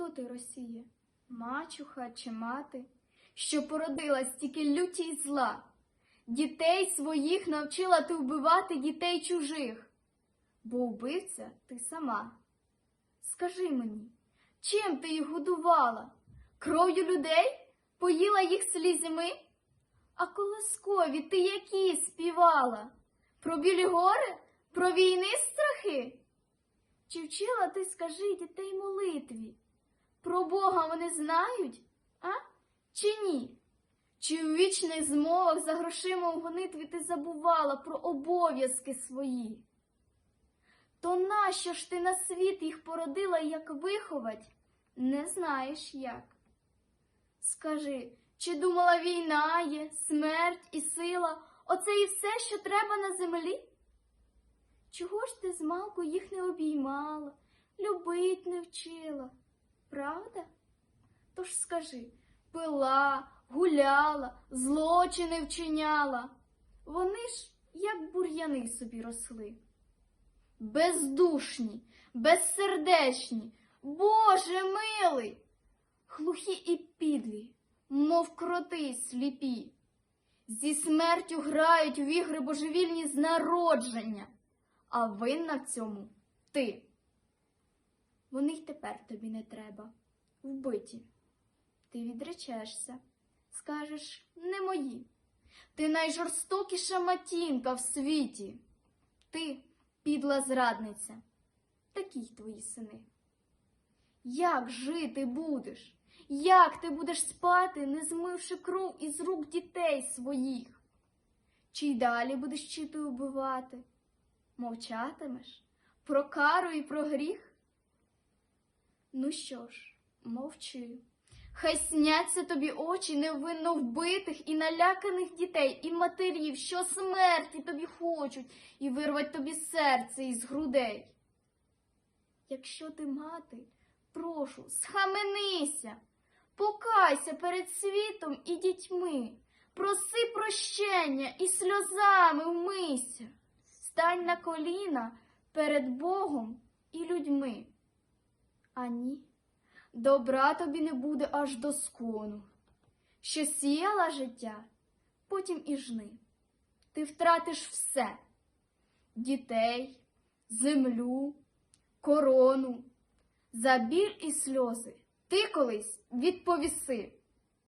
Хто ти, Росія? Мачуха чи мати, що породила стільки люті й зла? Дітей своїх навчила ти вбивати дітей чужих, бо вбивця ти сама. Скажи мені, чим ти їх годувала? Кров'ю людей? Поїла їх слізьми? А колискові ти які співала? Про білі гори? Про війни страхи? Чи вчила ти, скажи, дітей молитві? Про Бога вони знають, а? Чи ні? Чи у вічних змовах за грошима у гонитві ти забувала про обов'язки свої? То нащо ж ти на світ їх породила, як виховать? Не знаєш як. Скажи, чи думала війна є, смерть і сила, оце і все, що треба на землі? Чого ж ти змалку їх не обіймала, любить не вчила? Правда? Тож скажи, пила, гуляла, злочини вчиняла. Вони ж, як бур'яни собі росли. Бездушні, безсердечні, Боже милий, глухі і підлі, мов кроти сліпі, зі смертю грають в ігри божевільні з народження, а винна в цьому ти. Вони й тепер тобі не треба, вбиті. Ти відречешся, скажеш не мої. Ти найжорстокіша матінка в світі. Ти підла зрадниця, такі й твої сини. Як жити будеш? Як ти будеш спати, не змивши кров із рук дітей своїх? Чи й далі будеш чити убивати? Мовчатимеш про кару і про гріх? Ну що ж, мовчи. Хай сняться тобі очі невинно вбитих і наляканих дітей, і матерів, що смерті тобі хочуть, і вирвать тобі серце із грудей. Якщо ти мати, прошу, схаменися, покайся перед світом і дітьми, проси прощення і сльозами вмийся, стань на коліна перед Богом і людьми. А ні, добра тобі не буде аж до скону. Що сіяла життя, потім і жни. Ти втратиш все дітей, землю, корону, за біль і сльози ти колись відповіси.